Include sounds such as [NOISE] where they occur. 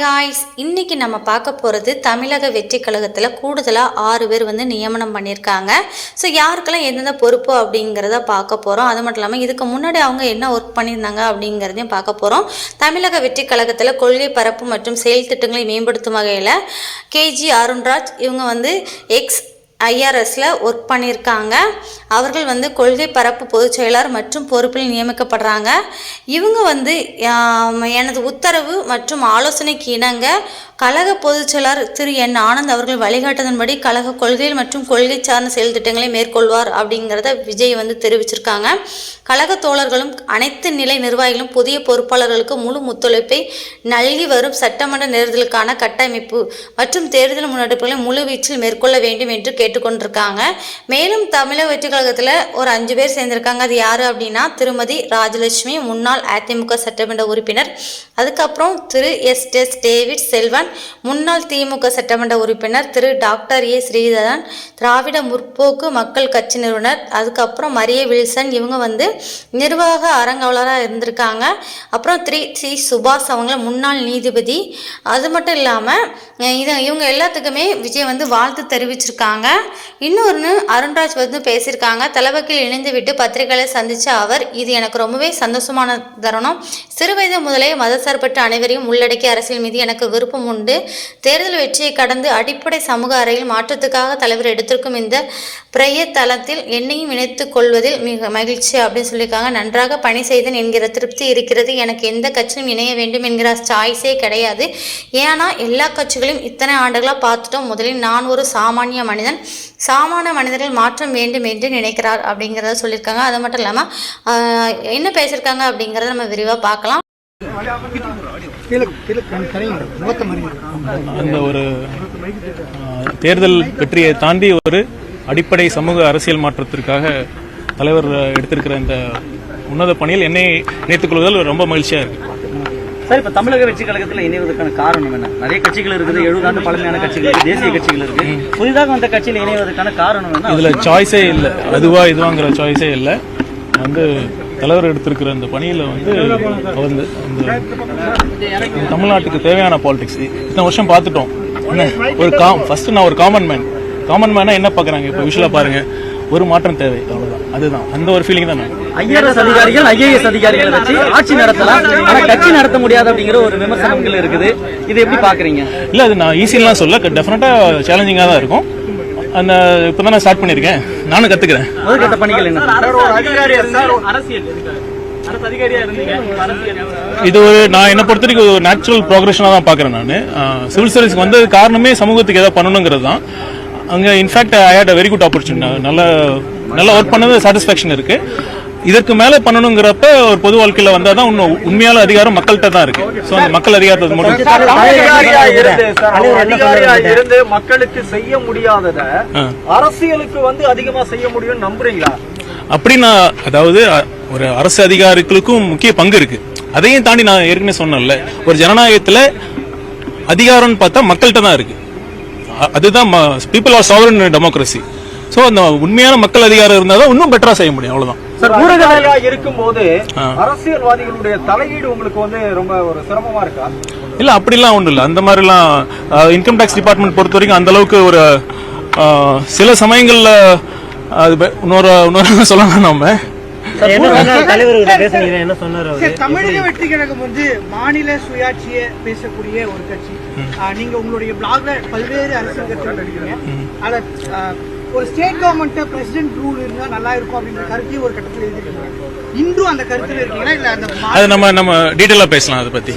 Hi guys இன்னைக்கு நம்ம பார்க்க போகிறது தமிழக வெற்றி கழகத்தில் கூடுதலாக ஆறு பேர் வந்து நியமனம் பண்ணியிருக்காங்க. ஸோ யாருக்கெல்லாம் எந்தெந்த பொறுப்பு அப்படிங்கிறத பார்க்க போகிறோம் அது மட்டும் இல்லாமல் இதுக்கு முன்னாடி அவங்க என்ன ஒர்க் பண்ணியிருந்தாங்க அப்படிங்கிறதையும் பார்க்க போகிறோம் தமிழக வெற்றி கழகத்தில் கொள்கை பரப்பு மற்றும் செயல் திட்டங்களை மேம்படுத்தும் வகையில் கேஜி அருண்ராஜ் இவங்க வந்து எக்ஸ் ஐஆர்எஸில் ஒர்க் பண்ணியிருக்காங்க. அவர்கள் வந்து கொள்கை பரப்பு பொதுச் செயலர் மற்றும் பொறுப்பில் நியமிக்கப்படுறாங்க. இவங்க வந்து எனது உத்தரவு மற்றும் ஆலோசனைக்கு இணங்க கழக பொதுச்செயலர் திரு என் ஆனந்த் அவர்கள் வழிகாட்டுதன்படி கழக கொள்கைகள் மற்றும் கொள்கை சார்ந்த செயல் திட்டங்களை மேற்கொள்வார் அப்படிங்கிறத விஜய் வந்து தெரிவிச்சிருக்காங்க. கழக தோழர்களும் அனைத்து நிலை நிர்வாகிகளும் புதிய பொறுப்பாளர்களுக்கு முழு ஒத்துழைப்பை நல்கி வரும் சட்டமன்ற தேர்தலுக்கான கட்டமைப்பு மற்றும் தேர்தல் முன்னெடுப்புகளை முழுவீச்சில் மேற்கொள்ள வேண்டும் என்று கேட்டுக்கொண்டிருக்காங்க. மேலும் தமிழக வெற்றி கழகத்தில் ஒரு அஞ்சு பேர் சேர்ந்திருக்காங்க. அது யார் அப்படின்னா திருமதி ராஜலட்சுமி முன்னாள் அதிமுக சட்டமன்ற உறுப்பினர். அதுக்கப்புறம் Thiru S S David Selvan முன்னாள் திமுக சட்டமன்ற உறுப்பினர் திரு டாக்டர் ஏ ஸ்ரீதரன் திராவிட முற்போக்கு மக்கள் கட்சி நிறுவனர் அதுக்கப்புறம் மரிய வில்சன் இவங்க வந்து நிர்வாக அறங்காவலராக இருந்திருக்காங்க. அப்புறம் த்ரீ சி சுபாஷ் அவங்க முன்னாள் நீதிபதி. அது மட்டும் இல்லாமல் இது இவங்க எல்லாத்துக்குமே விஜய் வந்து வாழ்த்து தெரிவிச்சிருக்காங்க. இன்னொன்று அருண்ராஜ் வந்து பேசியிருக்காங்க. தலைவக்கில் இணைந்து விட்டு பத்திரிகைகளை சந்தித்த அவர் இது எனக்கு ரொம்பவே சந்தோஷமான தருணம். சிறுவயது முதலே மதசார்பற்ற அனைவரையும் உள்ளடக்கிய அரசியல் மீது எனக்கு விருப்பம் உண்டு. தேர்தல் வெற்றியை கடந்து அடிப்படை சமூக அறையில் மாற்றத்துக்காக தலைவர் எடுத்திருக்கும் இந்த பிரய தளத்தில் என்னையும் இணைத்துக் கொள்வதில் மிக மகிழ்ச்சி அப்படின்னு சொல்லியிருக்காங்க. நன்றாக பணி செய்தேன் என்கிற திருப்தி இருக்கிறது. எனக்கு எந்த கட்சியும் இணைய வேண்டும் என்கிற சாய்ஸே கிடையாது. ஏன்னா எல்லா கட்சிகளையும் இத்தனை ஆண்டுகளாக பார்த்துட்டோம். முதலில் நான் ஒரு சாமானிய மனிதன். சாமானிய மனிதர்கள் மாற்றம் வேண்டும் என்று நினைக்கிறார் அப்படிங்கிறத சொல்லியிருக்காங்க. அது மட்டும் இல்லாமல் என்ன பேசியிருக்காங்க அப்படிங்கிறத நம்ம விரிவாக பார்க்கலாம். அந்த ஒரு தேர்தல் வெற்றியை தாண்டி ஒரு அடிப்படை சமூக அரசியல் மாற்றத்திற்காக தலைவர் எடுத்திருக்கிற இந்த உன்னத பணியில் என்னை இணைத்துக் கொள்வதில் ரொம்ப மகிழ்ச்சியா இருக்கு. சார் இப்ப தமிழக வெற்றி கழகத்துல இணைவதற்கான காரணம் என்ன? நிறைய கட்சிகள் இருக்குது எழுபது ஆண்டு பழமையான கட்சிகள் இருக்கு தேசிய கட்சிகள் இருக்கு புதிதாக வந்த கட்சியில் இணைவதற்கான காரணம் என்ன? இதுல சாய்ஸே இல்லை. அதுவா இதுவாங்கிற சாய்ஸே இல்லை. வந்து தலைவர் எடுத்திருக்கிற இந்த பணியில வந்து அவர் இந்த இந்த தமிழ்நாட்டுக்கு தேவையான பாலிடிக்ஸ் இத்தனை வருஷம் பார்த்துட்டோம். என்ன? ஒரு காம் ஃபர்ஸ்ட் நான் ஒரு காமன் மேன் காமன் மேனா என்ன பார்க்கறாங்க? இப்போ விஷுவலா பாருங்க. ஒரு மாற்றம் தேவை. அவ்வளவுதான். அதுதான். அந்த ஒரு ஃபீலிங் தான்? ஐஆர்எஸ் அதிகாரிகள் ஐஏஎஸ் அதிகாரிகளை வச்சு ஆட்சி நடத்தலாம். ஆனா கட்சி நடத்த முடியாது அப்படிங்கிற ஒரு விமர்சனங்கள் இருக்குது. இதை எப்படி பாக்குறீங்க இல்ல அது நான் ஈஸிலாம் சொல்ல டெஃபினட்டா சேலஞ்சிங்கா தான் இருக்கும். அந்த இப்போ தான் நான் ஸ்டார்ட் பண்ணியிருக்கேன். நானும் கத்துக்கிறேன். முதற்கட்ட பணிகள் என்ன? இது ஒரு நான் என்ன பொறுத்த வரைக்கும் ஒரு நேச்சுரல் ப்ரோக்ரஷனாக தான் பார்க்குறேன் நான். சிவில் சர்வீஸ்க்கு வந்தது காரணமே சமூகத்துக்கு ஏதாவது பண்ணணுங்கிறது தான். அங்கே in fact I had a very good opportunity நல்ல நல்லா ஒர்க் பண்ணது சாட்டிஸ்ஃபேக்ஷன் இருக்கு. இதற்கு மேலே பண்ணணுங்கிறப்ப ஒரு பொது வாழ்க்கையில் வந்தால் தான் இன்னும் உண்மையான அதிகாரம் மக்கள்கிட்ட தான் இருக்கு. ஸோ அந்த மக்கள் அதிகாரத்தை மட்டும் இருந்து மக்களுக்கு செய்ய முடியாதத. அரசியலுக்கு வந்து அதிகமா செய்ய முடியும்னு நம்புறீங்களா? அப்படி நான் அதாவது அ, ஒரு அரசு அதிகாரிகளுக்கும் முக்கிய பங்கு இருக்கு. அதையும் தாண்டி நான் ஏற்கனவே சொன்னேன்ல ஒரு ஜனநாயகத்துல அதிகாரம்னு பார்த்தா மக்கள்கிட்ட தான் இருக்கு. அதுதான் people are sovereign democracy so அந்த உண்மையான மக்கள் அதிகாரம் இருந்தால் தான் இன்னும் பெட்டரா செய்ய முடியும் ஊடகவியா இருக்கும்போது அரசியல்வாதிகளுடைய தலையீடு உங்களுக்கு வந்து ரொம்ப ஒரு சிரமமா இருக்கா? இல்ல அப்படிலாம் ஒன்றும் இல்லை. அந்த மாதிரிலாம் இன்கம் டேக்ஸ் டிபார்ட்மெண்ட் பொறுத்த வரைக்கும் அந்த அளவுக்கு ஒரு சில சமயங்கள்ல அது இன்னொரு இன்னொரு [LAUGHS] சொல்லலாம் நம்ம தமிழக வெற்றி கழகம் வந்து மாநில சுயாட்சியை பேசக்கூடிய ஒரு கட்சி. நீங்க உங்களுடைய பிளாக்ல பல்வேறு அரசியல் கட்சிகள் அத ஒரு ஸ்டேட் கவர்மெண்ட் பிரசிடென்ட் ரூல் இருந்தா நல்லா இருக்கும் அப்படின்ற கருத்தையும் ஒரு கட்டத்தில் எழுதிருக்கீங்க இன்றும் அந்த கருத்துல இருக்கீங்களா இல்ல அந்த அது நம்ம நம்ம டீட்டெயிலாக பேசலாம் அதை பத்தி.